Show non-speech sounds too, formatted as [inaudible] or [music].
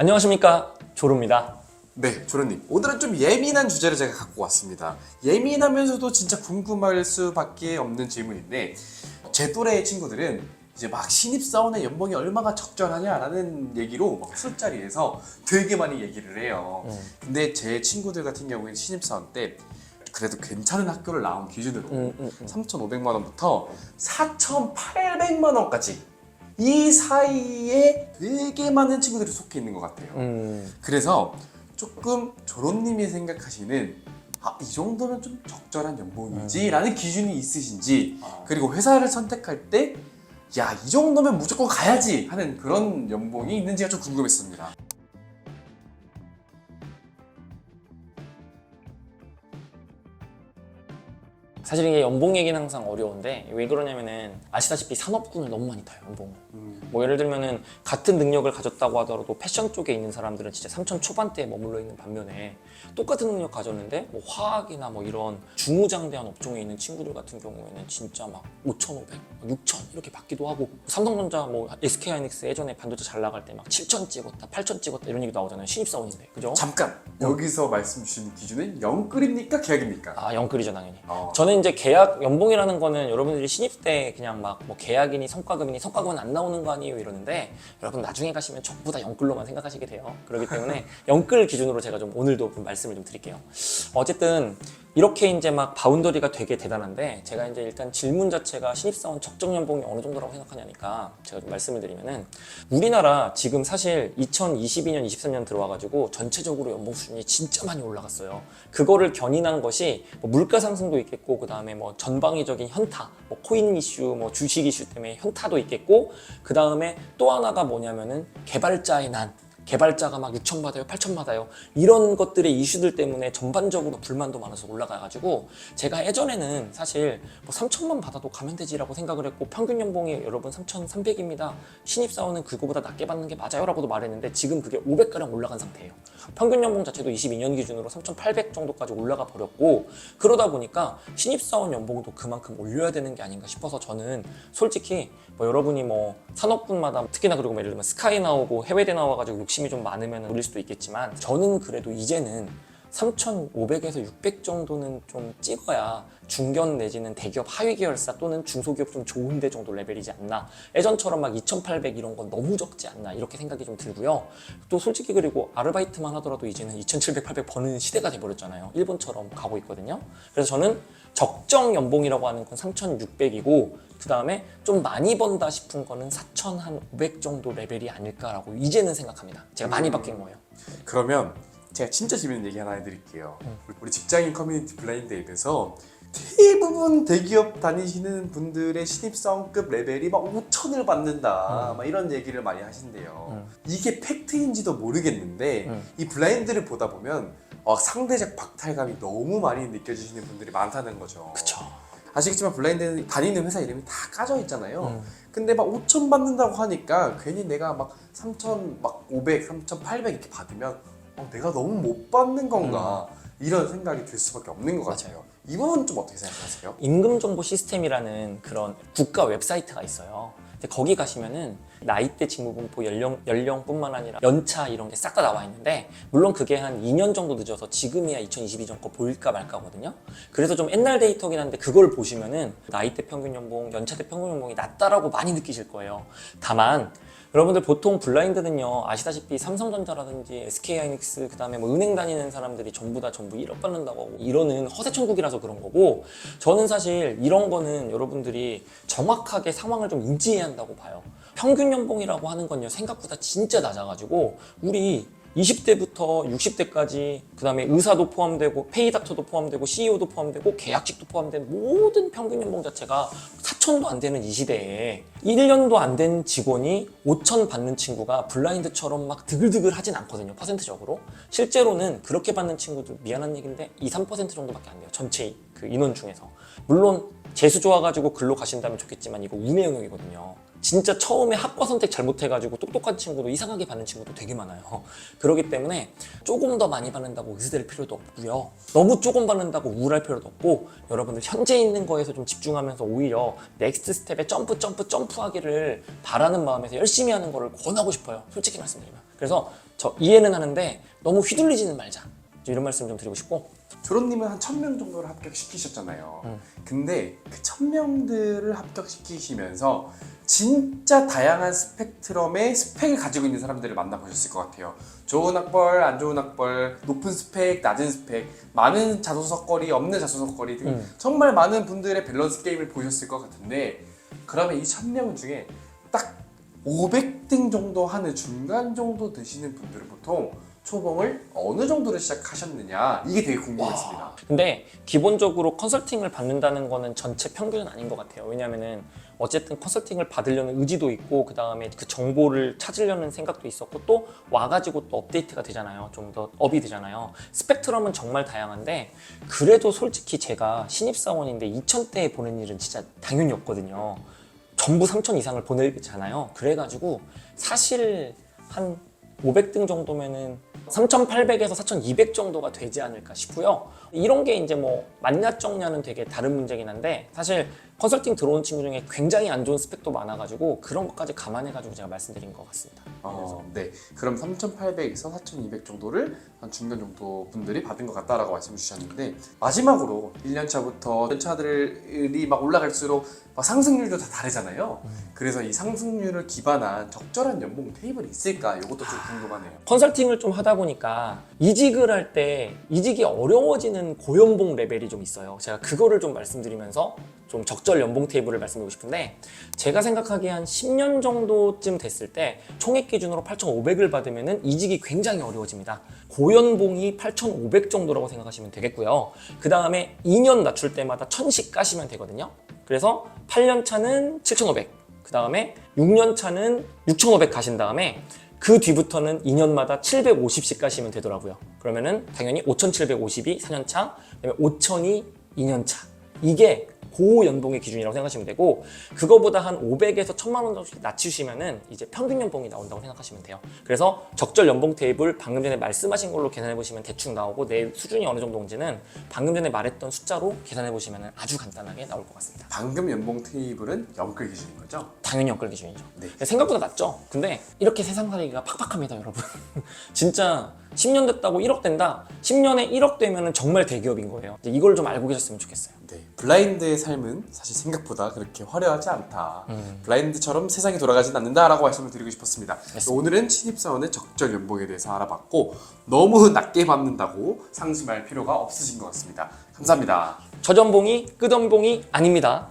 안녕하십니까 조루입니다. 네, 조련님. 오늘은 좀 예민한 주제를 제가 갖고 왔습니다. 예민하면서도 진짜 궁금할 수밖에 없는 질문인데 제 또래 친구들은 이제 막 신입사원의 연봉이 얼마가 적절하냐라는 얘기로 막 술자리에서 되게 많이 얘기를 해요. 음. 근데 제 친구들 같은 경우에는 신입사원 때 그래도 괜찮은 학교를 나온 기준으로 음, 음, 음. 3,500만 원부터 4,800만 원까지 이 사이에 되게 많은 친구들이 속해 있는 것 같아요. 음, 그래서 조금 조론님이 생각하시는 아, 이 정도면 좀 적절한 연봉이지라는 기준이 있으신지 아. 그리고 회사를 선택할 때 야, 이 정도면 무조건 가야지 하는 그런 연봉이 있는지가 좀 궁금했습니다. 사실 이게 연봉 얘기는 항상 어려운데 왜 그러냐면은 아시다시피 산업군을 너무 많이 타요 연봉을. 뭐 예를 들면은 같은 능력을 가졌다고 하더라도 패션 쪽에 있는 사람들은 진짜 3천 초반대에 머물러 있는 반면에 똑같은 능력 가졌는데 뭐 화학이나 뭐 이런 중무장대한 업종에 있는 친구들 같은 경우에는 진짜 막 5,500, 6,000 이렇게 받기도 하고 삼성전자 뭐 SK하이닉스 예전에 반도체 잘 나갈 때 막 7,000 찍었다, 8,000 찍었다 이런 얘기 나오잖아요 신입사원인데 그죠? 잠깐 여기서 말씀 주시는 기준은 영끌입니까 계약입니까? 아 영끌이죠 당연히. 어. 저는 이제 계약 연봉이라는 거는 여러분들이 신입 때 그냥 막 뭐 계약이니 성과급이니 성과급은 안 나오는 거 아니에요 이러는데 여러분 나중에 가시면 전부 다 영끌로만 생각하시게 돼요. 그렇기 때문에 [laughs] 영끌 기준으로 제가 좀 오늘도 좀 말씀을 좀 드릴게요. 어쨌든 이렇게 이제 막 바운더리가 되게 대단한데 제가 이제 일단 질문 자체가 신입사원 적정 연봉이 어느 정도라고 생각하냐니까 제가 좀 말씀을 드리면은 우리나라 지금 사실 2022년 23년 들어와가지고 전체적으로 연봉 수준이 진짜 많이 올라갔어요. 그거를 견인한 것이 뭐 물가 상승도 있겠고 그 다음에 뭐 전방위적인 현타, 뭐 코인 이슈, 뭐 주식 이슈 때문에 현타도 있겠고 그 다음에 또 하나가 뭐냐면은 개발자의 난. 개발자가 막 6천 받아요, 8천 받아요. 이런 것들의 이슈들 때문에 전반적으로 불만도 많아서 올라가가지고 제가 예전에는 사실 뭐 3천만 받아도 가면 되지라고 생각을 했고 평균 연봉이 여러분 3,300입니다. 신입사원은 그거보다 낮게 받는 게 맞아요 라고도 말했는데 지금 그게 500가량 올라간 상태예요. 평균 연봉 자체도 22년 기준으로 3,800 정도까지 올라가 버렸고 그러다 보니까 신입사원 연봉도 그만큼 올려야 되는 게 아닌가 싶어서 저는 솔직히 뭐 여러분이 뭐 산업군마다 특히나 그리고 뭐 예를 들면 스카이 나오고 해외대 나와가지고 욕심이 좀 많으면 올릴 수도 있겠지만 저는 그래도 이제는 3,500에서 600 정도는 좀 찍어야 중견 내지는 대기업 하위 계열사 또는 중소기업 좀 좋은데 정도 레벨이지 않나. 예전처럼 막 2,800 이런 건 너무 적지 않나 이렇게 생각이 좀 들고요. 또 솔직히 그리고 아르바이트만 하더라도 이제는 2,700, 800 버는 시대가 돼버렸잖아요. 일본처럼 가고 있거든요. 그래서 저는 적정 연봉이라고 하는 건 3,600이고 그 다음에 좀 많이 번다 싶은 거는 4,500 정도 레벨이 아닐까라고 이제는 생각합니다. 제가 많이 바뀐 거예요. 그러면 제가 진짜 재밌는 얘기 하나 해드릴게요. 우리 직장인 커뮤니티 블라인드 앱에서 대부분 대기업 다니시는 분들의 신입사원급 레벨이 막 5천을 받는다 막 이런 얘기를 많이 하신대요. 음. 이게 팩트인지도 모르겠는데 음. 이 블라인드를 보다 보면 어, 상대적 박탈감이 너무 많이 느껴지시는 분들이 많다는 거죠. 그쵸. 아시겠지만 블라인드는 다니는 회사 이름이 다 까져 있잖아요. 음. 근데 막 5천 받는다고 하니까 괜히 내가 막 3천 막 500, 3,800 이렇게 받으면 어, 내가 너무 못 받는 건가 이런 생각이 들 수밖에 없는 것 같아요. 이 부분은 좀 어떻게 생각하세요? 임금정보 시스템이라는 그런 국가 웹사이트가 있어요. 거기 가시면은 나이대 직무분포 연령 연령뿐만 아니라 연차 이런 게 싹 다 나와 있는데 물론 그게 한 2년 정도 늦어서 지금이야 2022년 거 보일까 말까거든요. 그래서 좀 옛날 데이터긴 한데 그걸 보시면은 나이대 평균 연봉, 연차대 평균 연봉이 낮다라고 많이 느끼실 거예요. 다만 여러분들 보통 블라인드는요 아시다시피 삼성전자라든지 SK하이닉스 그다음에 뭐 은행 다니는 사람들이 전부 다 전부 1억 받는다고 하고 이러는 허세 천국이라서 그런 거고 저는 사실 이런 거는 여러분들이 정확하게 상황을 좀 인지해야 한다고 봐요. 평균 연봉이라고 하는 건요 생각보다 진짜 낮아가지고 우리 20대부터 60대까지 그 다음에 의사도 포함되고 페이닥터도 포함되고 CEO도 포함되고 계약직도 포함된 모든 평균 연봉 자체가 4천도 안 되는 이 시대에 1년도 안 된 직원이 5천 받는 친구가 블라인드처럼 막 드글드글 하진 않거든요 퍼센트적으로. 실제로는 그렇게 받는 친구들 미안한 얘기인데 2, 3% 정도밖에 안 돼요 전체 그 인원 중에서. 물론 재수 좋아가지고 글로 가신다면 좋겠지만 이거 운의 영역이거든요 진짜 처음에 학과 선택 잘못해가지고 똑똑한 친구도 이상하게 받는 친구도 되게 많아요. 그렇기 때문에 조금 더 많이 받는다고 의지될 필요도 없고요. 너무 조금 받는다고 우울할 필요도 없고 여러분들 현재 있는 거에서 좀 집중하면서 오히려 넥스트 스텝에 점프 점프 점프하기를 바라는 마음에서 열심히 하는 거를 권하고 싶어요. 솔직히 말씀드리면. 그래서 저 이해는 하는데 너무 휘둘리지는 말자. 좀 이런 말씀 좀 드리고 싶고 조론님은 한 1000명 정도를 합격시키셨잖아요. 음. 근데 그 1000명들을 합격시키시면서 진짜 다양한 스펙트럼의 스펙을 가지고 있는 사람들을 만나보셨을 것 같아요. 좋은 학벌, 안 좋은 학벌, 높은 스펙, 낮은 스펙, 많은 자소서거리, 없는 자소서거리 등 음. 정말 많은 분들의 밸런스 게임을 보셨을 것 같은데 그러면 이 1000명 중에 딱 500등 정도 하는 중간 정도 되시는 분들은 보통 초봉을 어느 정도로 시작하셨느냐 이게 되게 궁금했습니다. 근데 기본적으로 컨설팅을 받는다는 거는 전체 평균은 아닌 것 같아요. 왜냐면은 어쨌든 컨설팅을 받으려는 의지도 있고 그 다음에 그 정보를 찾으려는 생각도 있었고 또 와가지고 또 업데이트가 되잖아요. 좀 더 업이 되잖아요. 스펙트럼은 정말 다양한데 그래도 솔직히 제가 신입사원인데 2,000대에 보낸 일은 진짜 당연히 없거든요. 전부 3,000 이상을 보내잖아요. 그래가지고 사실 한 500등 정도면은 3,800에서 4,200 정도가 되지 않을까 싶고요. 이런 게 이제 뭐 맞냐 적냐는 되게 다른 문제긴 한데 사실 컨설팅 들어온 친구 중에 굉장히 안 좋은 스펙도 많아가지고 그런 것까지 감안해가지고 제가 말씀드린 것 같습니다. 어, 네. 그럼 3,800에서 4,200 정도를 한 중간 정도 분들이 받은 것 같다라고 말씀 주셨는데 마지막으로 1년 차부터 연차들이 막 올라갈수록 막 상승률도 다 다르잖아요. 그래서 이 상승률을 기반한 적절한 연봉 테이블이 있을까? 이것도 좀 궁금하네요. 컨설팅을 좀 하다 보니까 이직을 할 때 이직이 어려워지는 고연봉 레벨이 좀 있어요. 제가 그거를 좀 말씀드리면서 좀 적절 연봉 테이블을 말씀드리고 싶은데 제가 생각하기에 한 10년 정도쯤 됐을 때 총액 기준으로 8,500을 받으면 이직이 굉장히 어려워집니다. 고연봉이 8,500 정도라고 생각하시면 되겠고요. 그 다음에 2년 낮출 때마다 1000씩 까시면 되거든요. 그래서 8년 차는 7,500, 그 다음에 6년 차는 6,500 가신 다음에 그 뒤부터는 2년마다 750씩 가시면 되더라고요. 그러면은 당연히 5,750이 4년 차, 그다음에 5,000이 2년 차. 이게 고연봉의 기준이라고 생각하시면 되고 그거보다 한 500에서 1000만 원 정도씩 낮추시면은 이제 평균 연봉이 나온다고 생각하시면 돼요. 그래서 적절 연봉 테이블 방금 전에 말씀하신 걸로 계산해 보시면 대충 나오고 내 수준이 어느 정도인지는 방금 전에 말했던 숫자로 계산해 보시면 아주 간단하게 나올 것 같습니다. 방금 연봉 테이블은 연끌 기준인 거죠? 당연히 연끌 기준이죠. 네. 생각보다 낮죠. 근데 이렇게 세상 살기가 팍팍합니다, 여러분. [laughs] 진짜 10년 됐다고 1억 된다. 10년에 1억 되면 정말 대기업인 거예요. 이걸 좀 알고 계셨으면 좋겠어요. 네. 블라인드의 삶은 사실 생각보다 그렇게 화려하지 않다. 블라인드처럼 세상이 돌아가진 않는다라고 말씀을 드리고 싶었습니다. 오늘은 신입사원의 적절 연봉에 대해서 알아봤고 너무 낮게 받는다고 상심할 필요가 없으신 것 같습니다. 감사합니다. 저전봉이 끝연봉이 아닙니다.